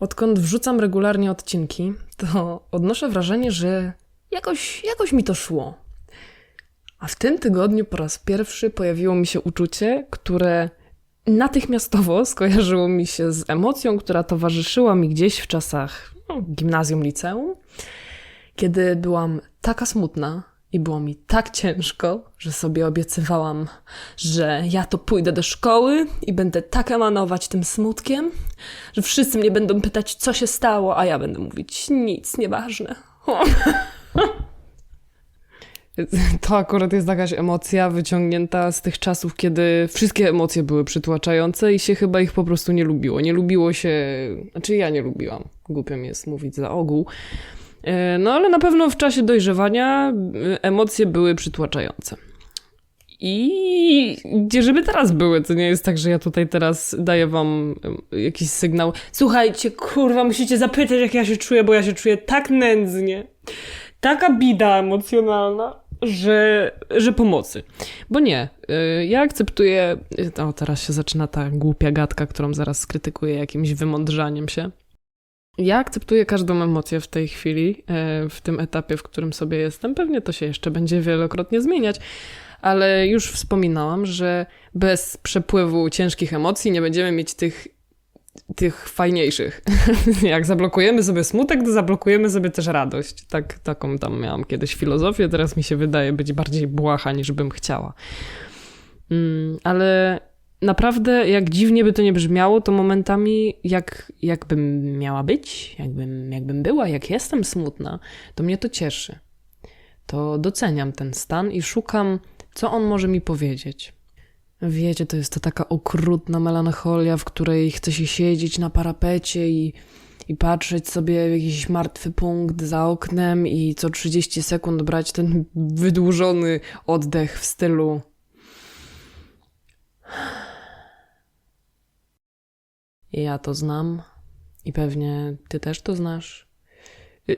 Odkąd wrzucam regularnie odcinki, to odnoszę wrażenie, że jakoś, jakoś mi to szło. A w tym tygodniu po raz pierwszy pojawiło mi się uczucie, które natychmiastowo skojarzyło mi się z emocją, która towarzyszyła mi gdzieś w czasach no, gimnazjum, liceum, kiedy byłam taka smutna i było mi tak ciężko, że sobie obiecywałam, że ja to pójdę do szkoły i będę tak emanować tym smutkiem, że wszyscy mnie będą pytać, co się stało, a ja będę mówić nic, nieważne. To akurat jest jakaś emocja wyciągnięta z tych czasów, kiedy wszystkie emocje były przytłaczające i się chyba ich po prostu nie lubiło. Nie lubiło się, znaczy ja nie lubiłam, głupio mi jest mówić za ogół. E, No ale na pewno w czasie dojrzewania e, emocje były przytłaczające. I gdzie żeby teraz były, to nie jest tak, że ja tutaj teraz daję wam em, jakiś sygnał. Słuchajcie, kurwa, musicie zapytać, jak ja się czuję, bo ja się czuję tak nędznie. Taka bida emocjonalna, że, że pomocy. Bo nie, ja akceptuję. O, teraz się zaczyna ta głupia gadka, którą zaraz skrytykuję jakimś wymądrzaniem się. Ja akceptuję każdą emocję w tej chwili, e, w tym etapie, w którym sobie jestem. Pewnie to się jeszcze będzie wielokrotnie zmieniać, ale już wspominałam, że bez przepływu ciężkich emocji nie będziemy mieć tych, tych fajniejszych. Jak zablokujemy sobie smutek, to zablokujemy sobie też radość. Tak, taką tam miałam kiedyś filozofię, teraz mi się wydaje być bardziej błaha niż bym chciała. Mm, ale naprawdę, jak dziwnie by to nie brzmiało, to momentami, jak, jakbym miała być, jakbym, jakbym była, jak jestem smutna, to mnie to cieszy. To doceniam ten stan i szukam, co on może mi powiedzieć. Wiecie, to jest to taka okrutna melancholia, w której chce się siedzieć na parapecie i, i patrzeć sobie w jakiś martwy punkt za oknem i co 30 sekund brać ten wydłużony oddech w stylu Ja to znam i pewnie ty też to znasz. Y,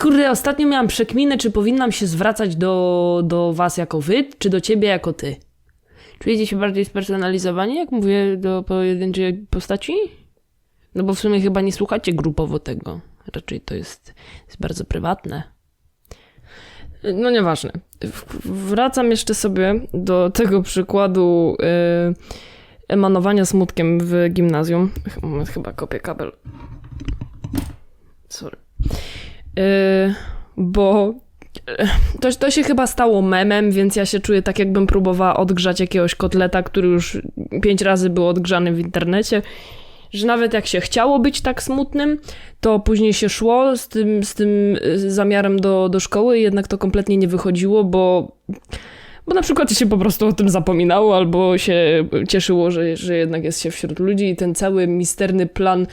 Kurde, ostatnio miałam przekminę, czy powinnam się zwracać do, do was jako wy, czy do ciebie jako ty. Czujecie się bardziej spersonalizowani, jak mówię do pojedynczej postaci? No bo w sumie chyba nie słuchacie grupowo tego. Raczej to jest, jest bardzo prywatne. No nieważne. Wracam jeszcze sobie do tego przykładu y, emanowania smutkiem w gimnazjum. Moment, chyba kopię kabel. Sorry. Y, bo y, to, to się chyba stało memem, więc ja się czuję tak, jakbym próbowała odgrzać jakiegoś kotleta, który już pięć razy był odgrzany w internecie. Że nawet jak się chciało być tak smutnym, to później się szło z tym, z tym y, zamiarem do, do szkoły jednak to kompletnie nie wychodziło, bo bo na przykład się po prostu o tym zapominało, albo się cieszyło, że, że jednak jest się wśród ludzi i ten cały misterny plan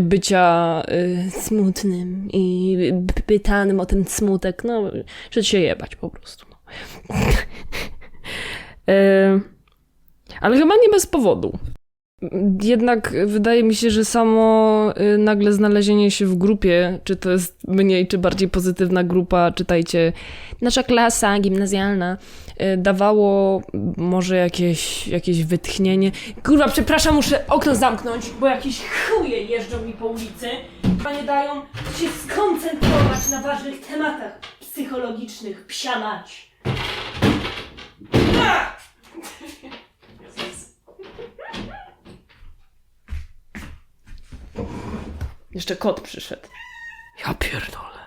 bycia y, smutnym i pytanym o ten smutek, no, że się jebać po prostu. No. y, ale chyba nie bez powodu. Jednak wydaje mi się, że samo y, nagle znalezienie się w grupie, czy to jest mniej, czy bardziej pozytywna grupa, czytajcie, nasza klasa gimnazjalna, y, dawało może jakieś, jakieś wytchnienie. Kurwa, przepraszam, muszę okno zamknąć, bo jakieś chuje jeżdżą mi po ulicy, a nie dają się skoncentrować na ważnych tematach psychologicznych. Psianać. Jeszcze kot przyszedł. Ja pierdolę.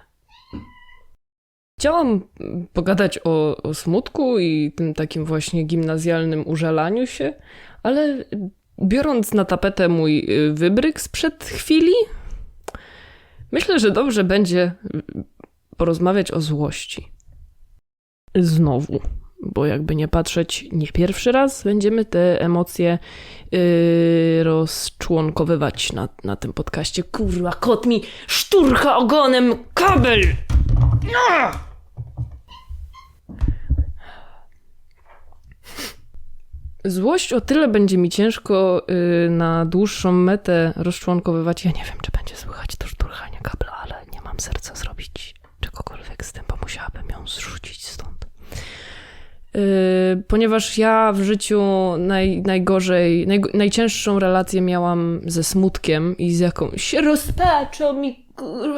Chciałam mm, pogadać o, o smutku i tym takim właśnie gimnazjalnym użalaniu się, ale biorąc na tapetę mój y, wybryk sprzed chwili, myślę, że dobrze będzie y, porozmawiać o złości. Znowu, bo jakby nie patrzeć, nie pierwszy raz będziemy te emocje yy, rozczłonkowywać na, na tym podcaście. Kurwa, kot mi szturcha ogonem kabel! Złość o tyle będzie mi ciężko yy, na dłuższą metę rozczłonkowywać. Ja nie wiem, czy będzie słychać to szturchanie kabla, ale nie mam serca zrobić czegokolwiek z tym, bo musiałabym ją zrzucić stąd. Yy, ponieważ ja w życiu naj, najgorzej, naj, najcięższą relację miałam ze smutkiem i z jakąś rozpaczą mi,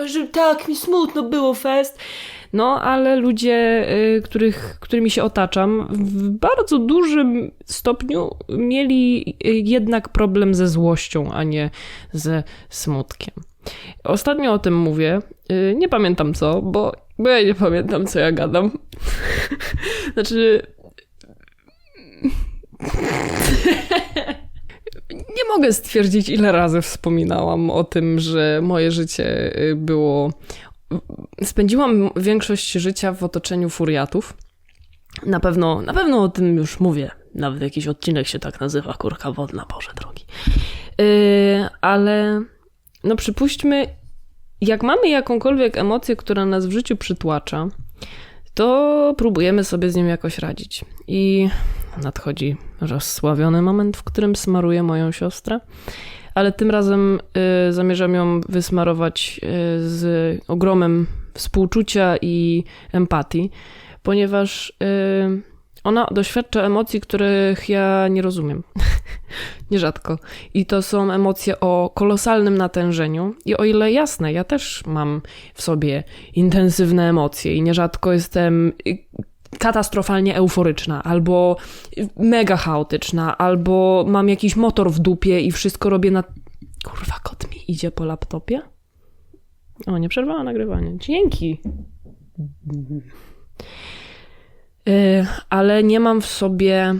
że tak mi smutno było fest. No, ale ludzie, yy, których, którymi się otaczam, w bardzo dużym stopniu mieli jednak problem ze złością, a nie ze smutkiem. Ostatnio o tym mówię. Yy, nie pamiętam co, bo, bo ja nie pamiętam, co ja gadam. znaczy. Nie mogę stwierdzić, ile razy wspominałam o tym, że moje życie yy, było. Spędziłam większość życia w otoczeniu furiatów. Na pewno, na pewno o tym już mówię. Nawet jakiś odcinek się tak nazywa, kurka wodna, Boże drogi. Yy, ale no przypuśćmy, jak mamy jakąkolwiek emocję, która nas w życiu przytłacza, to próbujemy sobie z nią jakoś radzić. I nadchodzi rozsławiony moment, w którym smaruję moją siostrę, ale tym razem y, zamierzam ją wysmarować y, z ogromem współczucia i empatii, ponieważ y, ona doświadcza emocji, których ja nie rozumiem. Nierzadko. I to są emocje o kolosalnym natężeniu. I o ile jasne, ja też mam w sobie intensywne emocje i nierzadko jestem katastrofalnie euforyczna, albo mega chaotyczna, albo mam jakiś motor w dupie i wszystko robię na. Kurwa, kot mi idzie po laptopie? O, nie przerwała nagrywanie. Dzięki. Yy, ale nie mam w sobie.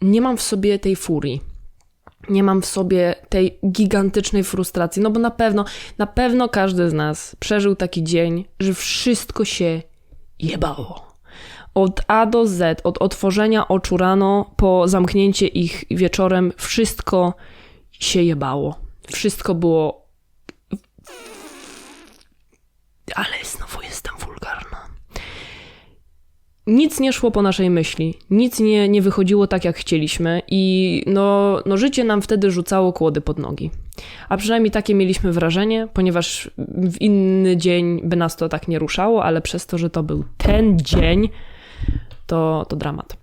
Nie mam w sobie tej furii. Nie mam w sobie tej gigantycznej frustracji. No bo na pewno, na pewno każdy z nas przeżył taki dzień, że wszystko się jebało. Od A do Z, od otworzenia oczu rano po zamknięcie ich wieczorem, wszystko się jebało. Wszystko było. Ale znowu jestem wulgarna nic nie szło po naszej myśli, nic nie, nie wychodziło tak, jak chcieliśmy, i no, no życie nam wtedy rzucało kłody pod nogi. A przynajmniej takie mieliśmy wrażenie, ponieważ w inny dzień by nas to tak nie ruszało, ale przez to, że to był ten dzień, to, to dramat.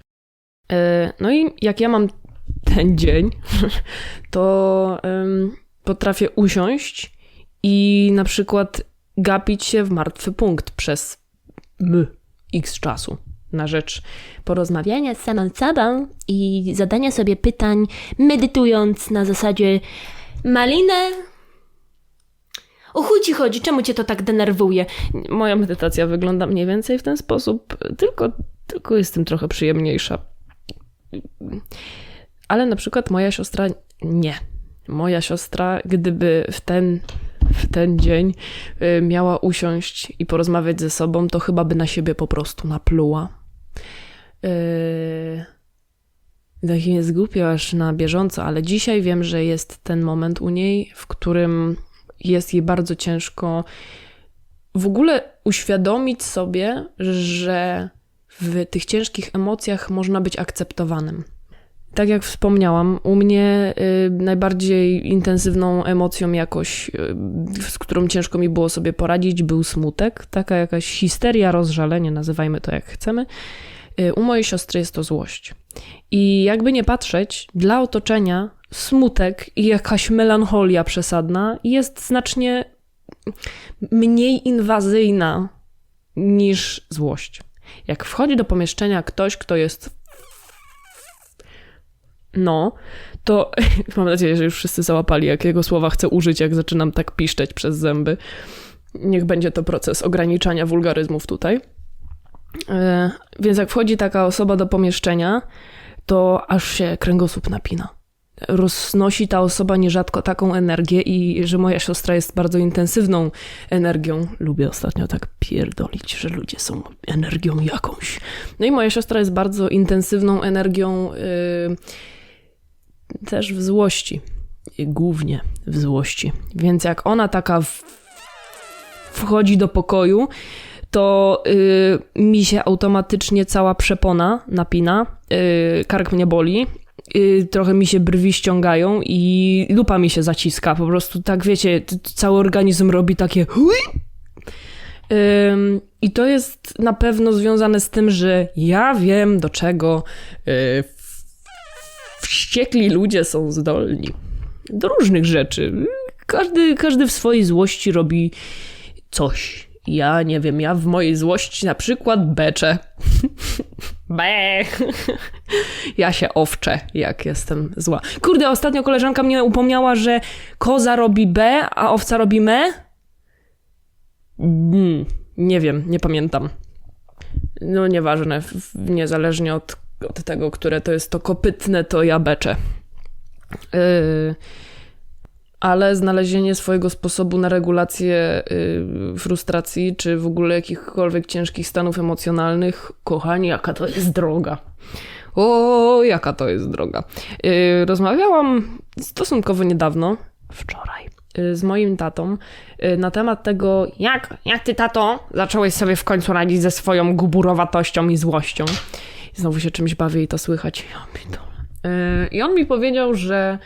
E, no i jak ja mam ten dzień, to potrafię usiąść i na przykład gapić się w martwy punkt przez m, x czasu na rzecz porozmawiania z samą sobą i zadania sobie pytań, medytując na zasadzie Malinę, o chuj ci chodzi, czemu cię to tak denerwuje? Moja medytacja wygląda mniej więcej w ten sposób, tylko, tylko jestem trochę przyjemniejsza. Ale na przykład moja siostra nie. Moja siostra, gdyby w ten, w ten dzień y, miała usiąść i porozmawiać ze sobą, to chyba by na siebie po prostu napluła. Yy... Tak jest głupio aż na bieżąco, ale dzisiaj wiem, że jest ten moment u niej, w którym jest jej bardzo ciężko w ogóle uświadomić sobie, że w tych ciężkich emocjach można być akceptowanym. Tak jak wspomniałam, u mnie y, najbardziej intensywną emocją jakoś, y, z którą ciężko mi było sobie poradzić, był smutek, taka jakaś histeria, rozżalenie, nazywajmy to jak chcemy. Y, u mojej siostry jest to złość. I jakby nie patrzeć, dla otoczenia smutek i jakaś melancholia przesadna jest znacznie mniej inwazyjna niż złość. Jak wchodzi do pomieszczenia ktoś, kto jest. No, to mam nadzieję, że już wszyscy załapali, jakiego słowa chcę użyć, jak zaczynam tak piszczeć przez zęby. Niech będzie to proces ograniczania wulgaryzmów tutaj. E, więc jak wchodzi taka osoba do pomieszczenia, to aż się kręgosłup napina. Roznosi ta osoba nierzadko taką energię i że moja siostra jest bardzo intensywną energią. Lubię ostatnio tak pierdolić, że ludzie są energią jakąś. No i moja siostra jest bardzo intensywną energią yy, też w złości. Głównie w złości. Więc jak ona taka w, wchodzi do pokoju, to y, mi się automatycznie cała przepona napina, y, kark mnie boli, y, trochę mi się brwi ściągają i dupa mi się zaciska. Po prostu tak wiecie, cały organizm robi takie I to jest na pewno związane z tym, że ja wiem, do czego y, wściekli ludzie są zdolni. Do różnych rzeczy. Każdy, każdy w swojej złości robi coś. Ja nie wiem, ja w mojej złości na przykład beczę. Be. Ja się owczę, jak jestem zła. Kurde, ostatnio koleżanka mnie upomniała, że koza robi B, a owca robi me. Mm, nie wiem, nie pamiętam. No nieważne, niezależnie od, od tego, które to jest to kopytne, to ja beczę. Yy, ale znalezienie swojego sposobu na regulację yy, frustracji, czy w ogóle jakichkolwiek ciężkich stanów emocjonalnych, kochani, jaka to jest droga. O, jaka to jest droga. Yy, rozmawiałam stosunkowo niedawno, wczoraj, yy, z moim tatą yy, na temat tego, jak, jak ty, tato, zacząłeś sobie w końcu radzić ze swoją guburowatością i złością. Znowu się czymś bawię i to słychać. Ja. Yy, I on mi powiedział, że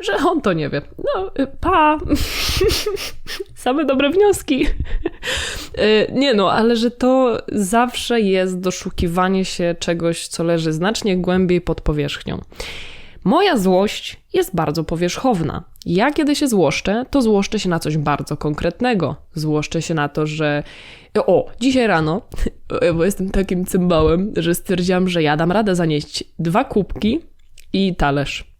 że on to nie wie. No, y, pa. Same dobre wnioski. Y, nie no, ale że to zawsze jest doszukiwanie się czegoś, co leży znacznie głębiej pod powierzchnią. Moja złość jest bardzo powierzchowna. Ja kiedy się złoszczę, to złoszczę się na coś bardzo konkretnego. Złoszczę się na to, że. O, dzisiaj rano, bo jestem takim cymbałem, że stwierdziłam, że ja dam radę zanieść dwa kubki i talerz.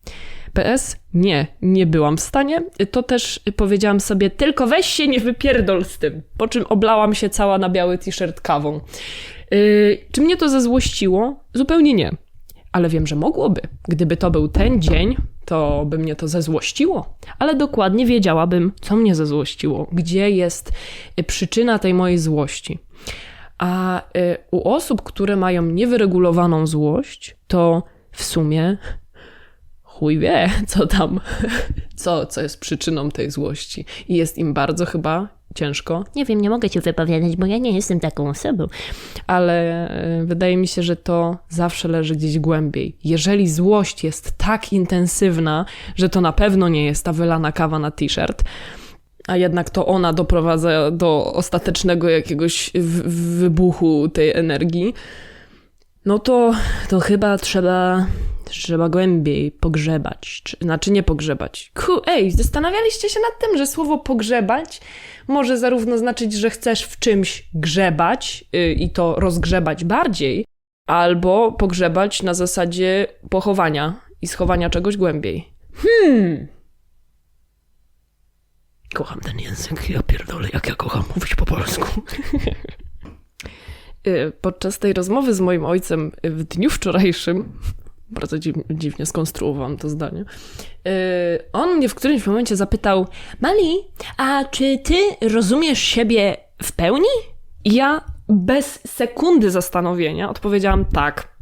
PS, nie, nie byłam w stanie. To też powiedziałam sobie, tylko weź się nie wypierdol z tym. Po czym oblałam się cała na biały t-shirt kawą. Yy, czy mnie to zezłościło? Zupełnie nie. Ale wiem, że mogłoby. Gdyby to był ten dzień, to by mnie to zezłościło. Ale dokładnie wiedziałabym, co mnie zezłościło, gdzie jest y, przyczyna tej mojej złości. A y, u osób, które mają niewyregulowaną złość, to w sumie chuj wie, co tam, co, co jest przyczyną tej złości. I jest im bardzo chyba ciężko. Nie wiem, nie mogę cię wypowiadać, bo ja nie jestem taką osobą. ale e, wydaje mi się, że to zawsze leży gdzieś głębiej. Jeżeli złość jest tak intensywna, że to na pewno nie jest ta wylana kawa na t-shirt, a jednak to ona doprowadza do ostatecznego jakiegoś wybuchu tej energii, no to, to chyba trzeba, trzeba głębiej pogrzebać. Czy, znaczy nie pogrzebać. Ku, ej, zastanawialiście się nad tym, że słowo pogrzebać może zarówno znaczyć, że chcesz w czymś grzebać yy, i to rozgrzebać bardziej, albo pogrzebać na zasadzie pochowania i schowania czegoś głębiej. Hmm. Kocham ten język, ja pierdolę, jak ja kocham mówić po polsku. Y, Podczas tej rozmowy z moim ojcem w dniu wczorajszym, bardzo dziw, dziwnie skonstruowałam to zdanie, y, on mnie w którymś momencie zapytał, Mali, a czy ty rozumiesz siebie w pełni? I ja bez sekundy zastanowienia odpowiedziałam tak.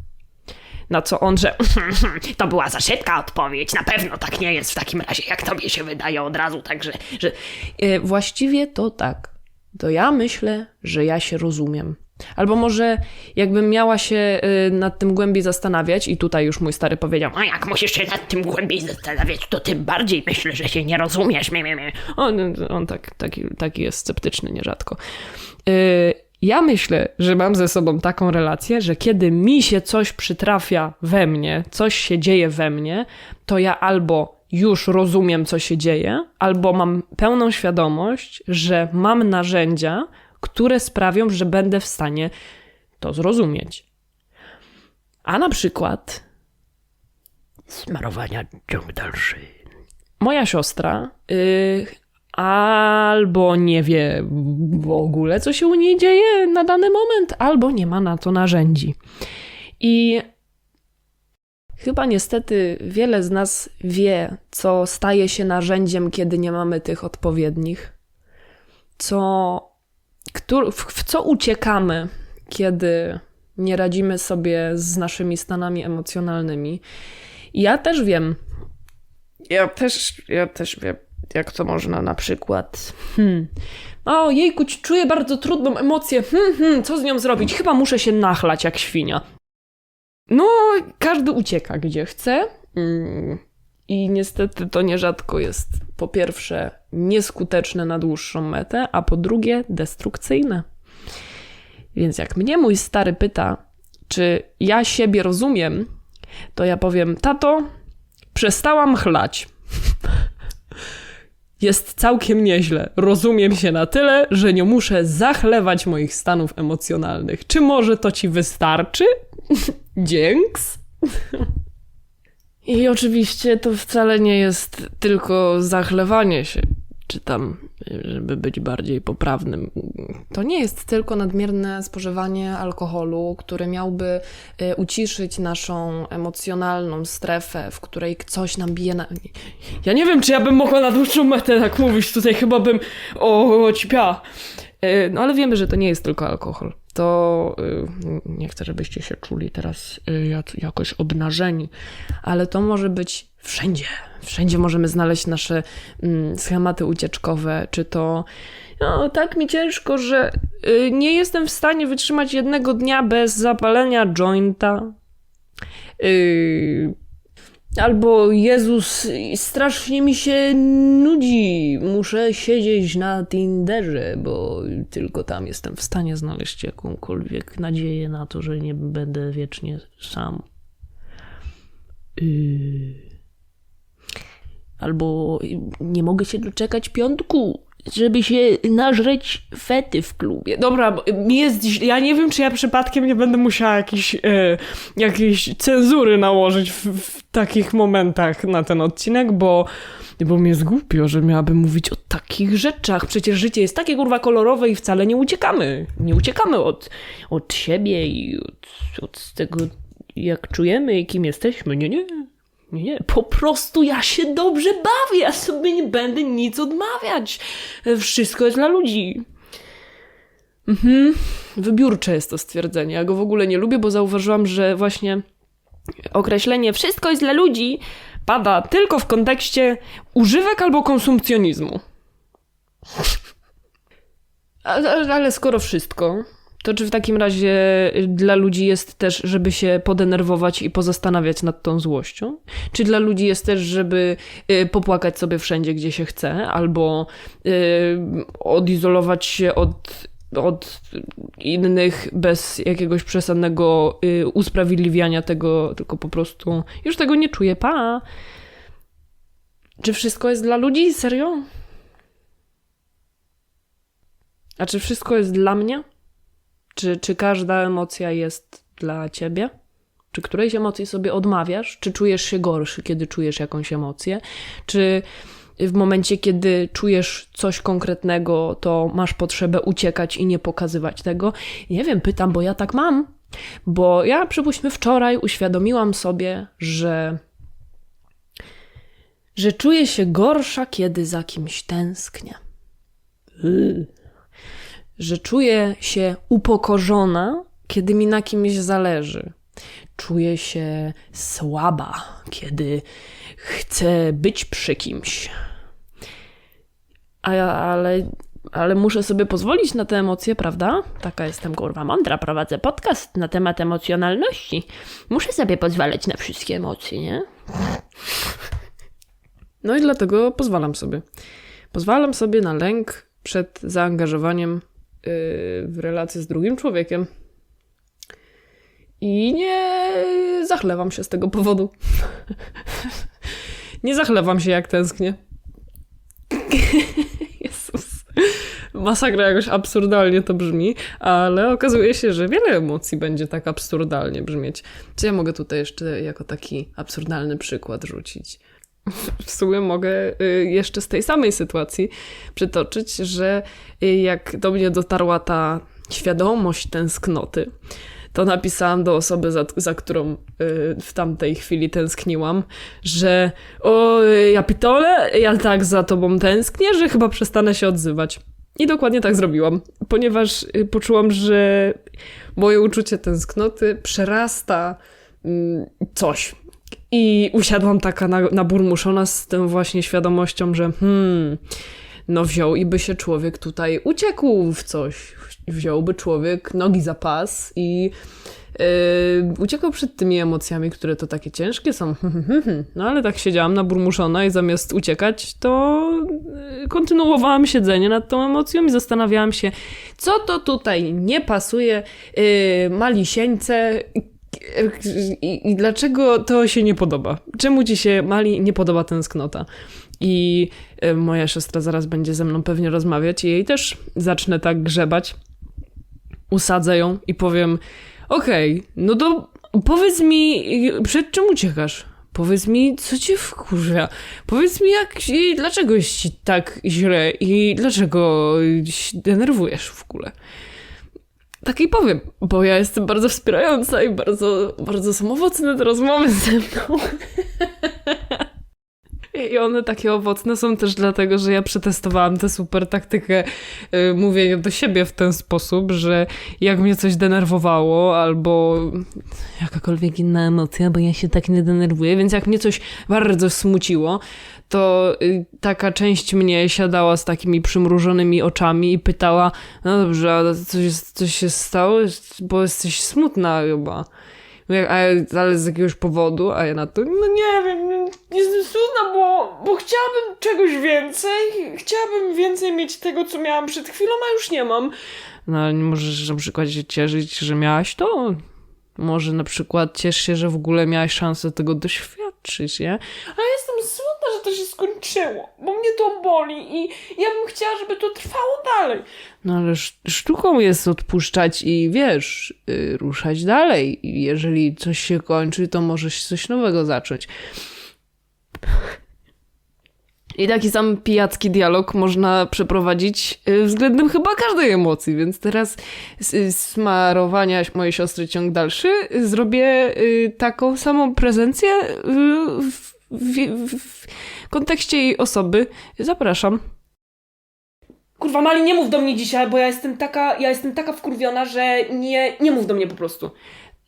Na co on, że To była za szybka odpowiedź. Na pewno tak nie jest w takim razie, jak tobie się wydaje od razu, także... że e, właściwie to tak. To ja myślę, że ja się rozumiem. Albo może jakbym miała się e, nad tym głębiej zastanawiać, i tutaj już mój stary powiedział, A jak musisz się nad tym głębiej zastanawiać, to tym bardziej myślę, że się nie rozumiesz. Mie, mie, mie. on, on tak, taki, taki jest sceptyczny nierzadko. E, Ja myślę, że mam ze sobą taką relację, że kiedy mi się coś przytrafia we mnie, coś się dzieje we mnie, to ja albo już rozumiem, co się dzieje, albo mam pełną świadomość, że mam narzędzia, które sprawią, że będę w stanie to zrozumieć. A na przykład Smarowania ciąg dalszy. moja siostra y, albo nie wie w ogóle, co się u niej dzieje na dany moment, albo nie ma na to narzędzi. I chyba niestety wiele z nas wie, co staje się narzędziem, kiedy nie mamy tych odpowiednich, co, w, co uciekamy, kiedy nie radzimy sobie z naszymi stanami emocjonalnymi. Ja też wiem, ja też, ja też wiem, jak to można na przykład. Hmm. O, jejku, czuję bardzo trudną emocję. Hmm, hmm, co z nią zrobić? Chyba muszę się nachlać jak świnia. No, każdy ucieka gdzie chce. Mm. I niestety to nierzadko jest po pierwsze nieskuteczne na dłuższą metę, a po drugie destrukcyjne. Więc jak mnie mój stary pyta, czy ja siebie rozumiem, to ja powiem: Tato, przestałam chlać. Jest całkiem nieźle. Rozumiem się na tyle, że nie muszę zachlewać moich stanów emocjonalnych. Czy może to ci wystarczy? Dzięks. I oczywiście to wcale nie jest tylko zachlewanie się, czy tam, żeby być bardziej poprawnym. To nie jest tylko nadmierne spożywanie alkoholu, które miałby y, uciszyć naszą emocjonalną strefę, w której coś nam bije na... Ja nie wiem, czy ja bym mogła na dłuższą metę tak mówić, tutaj chyba bym o, cipia. Y, No ale wiemy, że to nie jest tylko alkohol. To y, nie chcę, żebyście się czuli teraz y, jak- jakoś obnażeni, ale to może być wszędzie. Wszędzie możemy znaleźć nasze mm, schematy ucieczkowe, czy to no, tak mi ciężko, że y, nie jestem w stanie wytrzymać jednego dnia bez zapalenia jointa. Albo Jezus, strasznie mi się nudzi. Muszę siedzieć na Tinderze, bo tylko tam jestem w stanie znaleźć jakąkolwiek nadzieję na to, że nie będę wiecznie sam. Yy. Albo nie mogę się doczekać piątku, żeby się nażreć fety w klubie. Dobra, jest ja nie wiem, czy ja przypadkiem nie będę musiała jakiś, e, jakiejś cenzury nałożyć w, w takich momentach na ten odcinek, bo, bo mi jest głupio, że miałabym mówić o takich rzeczach. Przecież życie jest takie kurwa kolorowe i wcale nie uciekamy. Nie uciekamy od, od siebie i od, od tego, jak czujemy i kim jesteśmy. Nie, nie. Nie, nie, po prostu ja się dobrze bawię, ja sobie nie będę nic odmawiać. Wszystko jest dla ludzi. Mhm, wybiórcze jest to stwierdzenie. Ja go w ogóle nie lubię, bo zauważyłam, że właśnie określenie wszystko jest dla ludzi pada tylko w kontekście używek albo konsumpcjonizmu. Ale, skoro wszystko, to czy w takim razie dla ludzi jest też, żeby się podenerwować i pozastanawiać nad tą złością? Czy dla ludzi jest też, żeby y, popłakać sobie wszędzie, gdzie się chce, albo y, odizolować się od, od innych bez jakiegoś przesadnego y, usprawiedliwiania tego, tylko po prostu już tego nie czuję, pa! Czy wszystko jest dla ludzi? Serio? A czy wszystko jest dla mnie? Czy, czy każda emocja jest dla ciebie? Czy którejś emocji sobie odmawiasz? Czy czujesz się gorszy, kiedy czujesz jakąś emocję? Czy w momencie, kiedy czujesz coś konkretnego, to masz potrzebę uciekać i nie pokazywać tego? Nie wiem, pytam, bo ja tak mam. Bo ja, przypuśćmy, wczoraj uświadomiłam sobie, że że czuję się gorsza, kiedy za kimś tęsknię. Że czuję się upokorzona, kiedy mi na kimś zależy. Czuję się słaba, kiedy chcę być przy kimś. A, ale, ale muszę sobie pozwolić na te emocje, prawda? Taka jestem kurwa mądra, prowadzę podcast na temat emocjonalności. Muszę sobie pozwalać na wszystkie emocje, nie? No i dlatego pozwalam sobie. Pozwalam sobie na lęk przed zaangażowaniem w relację z drugim człowiekiem. I nie zachlewam się z tego powodu. nie zachlewam się, jak tęsknię. Jezus. Masakra jakoś absurdalnie to brzmi, ale okazuje się, że wiele emocji będzie tak absurdalnie brzmieć. Co ja mogę tutaj jeszcze jako taki absurdalny przykład rzucić? w sumie mogę y, jeszcze z tej samej sytuacji przytoczyć, że y, jak do mnie dotarła ta świadomość tęsknoty, to napisałam do osoby, za, za którą y, w tamtej chwili tęskniłam, że o, ja pitole, ja tak za tobą tęsknię, że chyba przestanę się odzywać. I dokładnie tak zrobiłam, ponieważ poczułam, że moje uczucie tęsknoty przerasta mm, coś, i usiadłam taka na, naburmuszona z tą właśnie świadomością, że hmm, no wziął i by się człowiek tutaj uciekł w coś. Wziąłby człowiek nogi za pas i Yy, uciekał przed tymi emocjami, które to takie ciężkie są. No ale tak siedziałam naburmuszona i zamiast uciekać, to yy, kontynuowałam siedzenie nad tą emocją i zastanawiałam się, co to tutaj nie pasuje yy, Malisieńce i, i dlaczego to się nie podoba. Czemu ci się Mali nie podoba tęsknota? I yy, moja siostra zaraz będzie ze mną pewnie rozmawiać i jej też zacznę tak grzebać usadzę ją i powiem: Okej, no to powiedz mi, przed czym uciekasz? Powiedz mi, co cię wkurwia. Powiedz mi, jak, i dlaczego jest ci tak źle i dlaczego się denerwujesz w ogóle. Tak jej powiem, bo ja jestem bardzo wspierająca i bardzo, bardzo są owocne te rozmowy ze mną. I one takie owocne są też dlatego, że ja przetestowałam tę super taktykę y, mówienia do siebie w ten sposób, że jak mnie coś denerwowało albo jakakolwiek inna emocja, bo ja się tak nie denerwuję, więc jak mnie coś bardzo smuciło, to y, taka część mnie siadała z takimi przymrużonymi oczami i pytała, no dobrze, coś, coś się stało? Bo jesteś smutna chyba. Mówię, ale z jakiegoś powodu, a ja na to, no nie wiem, nie- jestem smutna, bo, bo chciałabym czegoś więcej, chciałabym więcej mieć tego, co miałam przed chwilą, a już nie mam. No ale nie możesz na przykład się cieszyć, że miałaś to. Może na przykład ciesz się, że w ogóle miałaś szansę tego doświadczyć, nie? A ja jestem smutna, że to się skończyło, bo mnie to boli i ja bym chciała, żeby to trwało dalej. No ale sz- sztuką jest odpuszczać i wiesz, y, ruszać dalej. I jeżeli coś się kończy, to możesz coś nowego zacząć. I taki sam pijacki dialog można przeprowadzić y, względem chyba każdej emocji, więc teraz z smarowania mojej siostry ciąg dalszy y, zrobię y, taką samą prezencję y, w, w, w kontekście jej osoby. Zapraszam. Kurwa, Mali, nie mów do mnie dzisiaj, bo ja jestem taka, ja jestem taka wkurwiona, że nie, nie mów do mnie po prostu.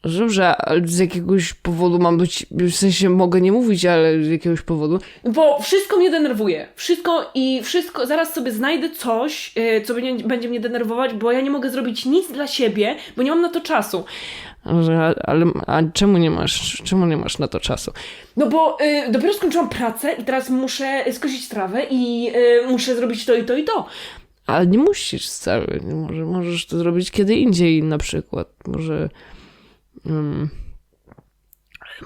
Dobrze, ale z jakiegoś powodu mam być, w sensie mogę nie mówić, ale z jakiegoś powodu. Bo wszystko mnie denerwuje. Wszystko i wszystko, zaraz sobie znajdę coś, yy, co będzie, będzie mnie denerwować, bo ja nie mogę zrobić nic dla siebie, bo nie mam na to czasu. A- ale a czemu nie masz, czemu nie masz na to czasu? No bo yy, dopiero skończyłam pracę i teraz muszę skosić trawę i yy, muszę zrobić to i to i to. Ale nie musisz wcale, może, możesz to zrobić kiedy indziej na przykład, może mm,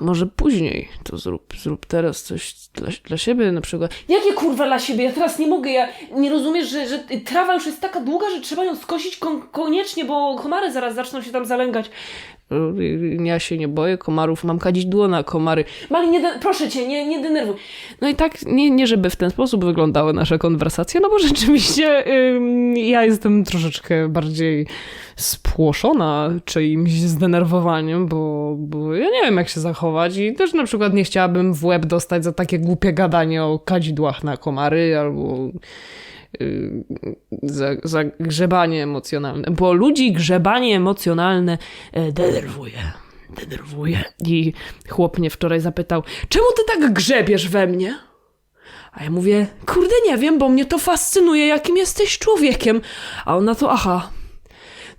może później to zrób, zrób teraz coś dla, dla siebie na przykład. Jakie kurwa dla siebie? Ja teraz nie mogę, ja nie rozumiesz, że, że trawa już jest taka długa, że trzeba ją skosić kon- koniecznie, bo komary zaraz zaczną się tam zalęgać. Ja się nie boję komarów, mam kadzidło na komary. Mali, nie proszę cię, nie, nie denerwuj. No i tak, nie, nie żeby w ten sposób wyglądały nasze konwersacje, no bo rzeczywiście ja jestem troszeczkę bardziej spłoszona czyimś zdenerwowaniem, bo, bo ja nie wiem jak się zachować i też na przykład nie chciałabym w łeb dostać za takie głupie gadanie o kadzidłach na komary albo y, za, za grzebanie emocjonalne, bo ludzi grzebanie emocjonalne e, denerwuje. Denerwuje. I chłop mnie wczoraj zapytał, czemu ty tak grzebiesz we mnie? A ja mówię, kurde nie wiem, bo mnie to fascynuje, jakim jesteś człowiekiem. A on na to, aha.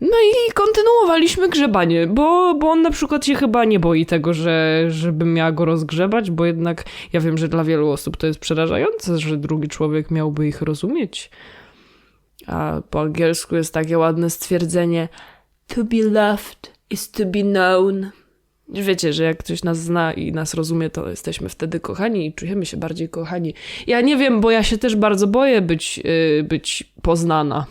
No i kontynuowaliśmy grzebanie, bo, bo on na przykład się chyba nie boi tego, że żebym miała go rozgrzebać, bo jednak ja wiem, że dla wielu osób to jest przerażające, że drugi człowiek miałby ich rozumieć. A po angielsku jest takie ładne stwierdzenie To be loved is to be known. Wiecie, że jak ktoś nas zna i nas rozumie, to jesteśmy wtedy kochani i czujemy się bardziej kochani. Ja nie wiem, bo ja się też bardzo boję być, yy, być poznana.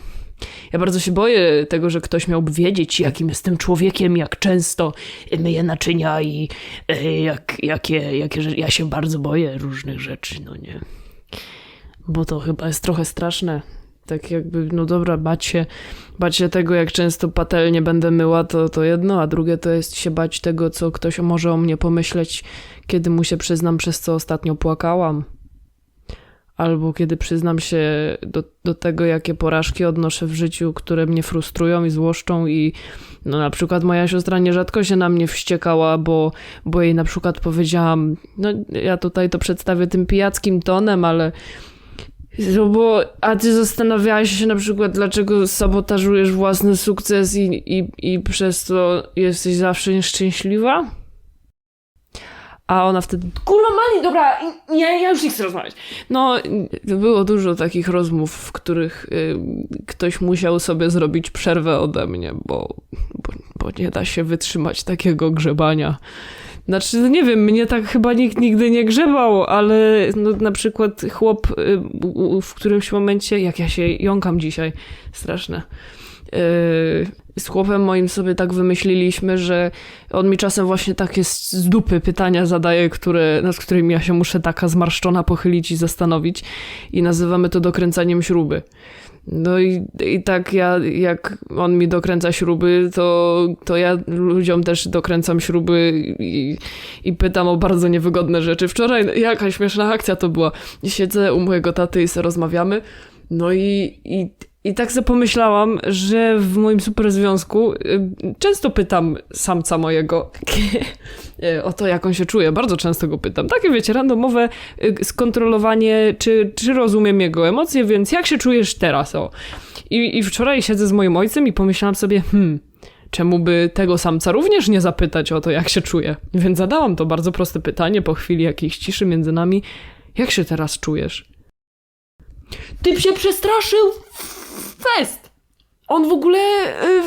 Ja bardzo się boję tego, że ktoś miałby wiedzieć, jakim jestem człowiekiem, jak często myję naczynia i yy, jak, jakie, jakie rzeczy. Ja się bardzo boję różnych rzeczy, no nie. Bo to chyba jest trochę straszne. Tak jakby, no dobra, bać się, bać się tego, jak często patelnie będę myła, to, to jedno, a drugie to jest się bać tego, co ktoś może o mnie pomyśleć, kiedy mu się przyznam, przez co ostatnio płakałam. Albo kiedy przyznam się do, do tego, jakie porażki odnoszę w życiu, które mnie frustrują i złoszczą i no na przykład moja siostra nierzadko się na mnie wściekała, bo, bo jej na przykład powiedziałam, no ja tutaj to przedstawię tym pijackim tonem, ale bo, a ty zastanawiałaś się na przykład, dlaczego sabotażujesz własny sukces i, i, i przez to jesteś zawsze nieszczęśliwa? A ona wtedy, Kurwa Mali, dobra, nie, ja już nie chcę rozmawiać. no, było dużo takich rozmów, w których y, ktoś musiał sobie zrobić przerwę ode mnie, bo, bo, bo nie da się wytrzymać takiego grzebania. Znaczy, no nie wiem, mnie tak chyba nikt nigdy nie grzebał, ale no, na przykład chłop y, w którymś momencie, jak ja się jąkam dzisiaj, straszne. Y, z chłopem moim sobie tak wymyśliliśmy, że on mi czasem właśnie takie z dupy pytania zadaje, które, nad którymi ja się muszę taka zmarszczona pochylić i zastanowić. I nazywamy to dokręcaniem śruby. No i, i tak ja, jak on mi dokręca śruby, to, to ja ludziom też dokręcam śruby i, i pytam o bardzo niewygodne rzeczy. Wczoraj jaka śmieszna akcja to była. Siedzę u mojego taty i sobie rozmawiamy. No i, i, i tak sobie pomyślałam, że w moim super związku y, często pytam samca mojego y, o to, jak on się czuje. Bardzo często go pytam. Takie, wiecie, randomowe y, skontrolowanie, czy, czy rozumiem jego emocje, więc jak się czujesz teraz? O. I, I wczoraj siedzę z moim ojcem i pomyślałam sobie, hmm, czemu by tego samca również nie zapytać o to, jak się czuje? Więc zadałam to bardzo proste pytanie po chwili jakiejś ciszy między nami. Jak się teraz czujesz? Typ się przestraszył fest. On w ogóle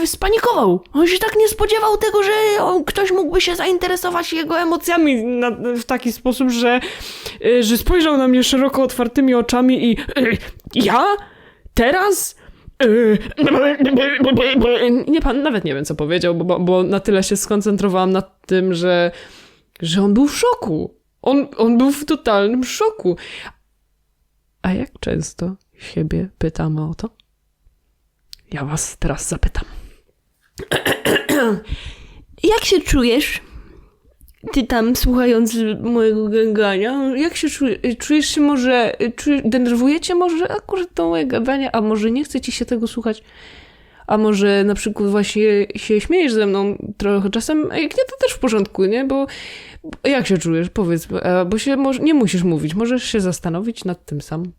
y, spanikował. On się tak nie spodziewał tego, że on, ktoś mógłby się zainteresować jego emocjami. na, w taki sposób, że, y, że spojrzał na mnie szeroko otwartymi oczami i y, ja? Teraz? Y, nie pan, nawet nie wiem co powiedział, bo, bo na tyle się skoncentrowałam na tym, że, że on był w szoku. On, on był w totalnym szoku. A jak często siebie pytamy o to? Ja was teraz zapytam. Jak się czujesz? Ty tam słuchając mojego gęgania, jak się czujesz? Czujesz się może, czujesz, denerwuje cię może akurat to moje gadanie, a może nie chce ci się tego słuchać? A może na przykład właśnie się śmiejesz ze mną trochę czasem, a jak nie, to też w porządku, nie? Bo jak się czujesz? Powiedz, e, bo się może, nie musisz mówić, możesz się zastanowić nad tym sam.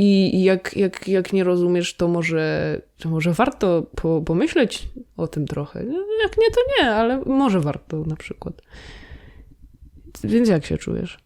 I jak, jak, jak nie rozumiesz, to może, to może warto po, pomyśleć o tym trochę. Jak nie, to nie, ale może warto na przykład. Więc jak się czujesz?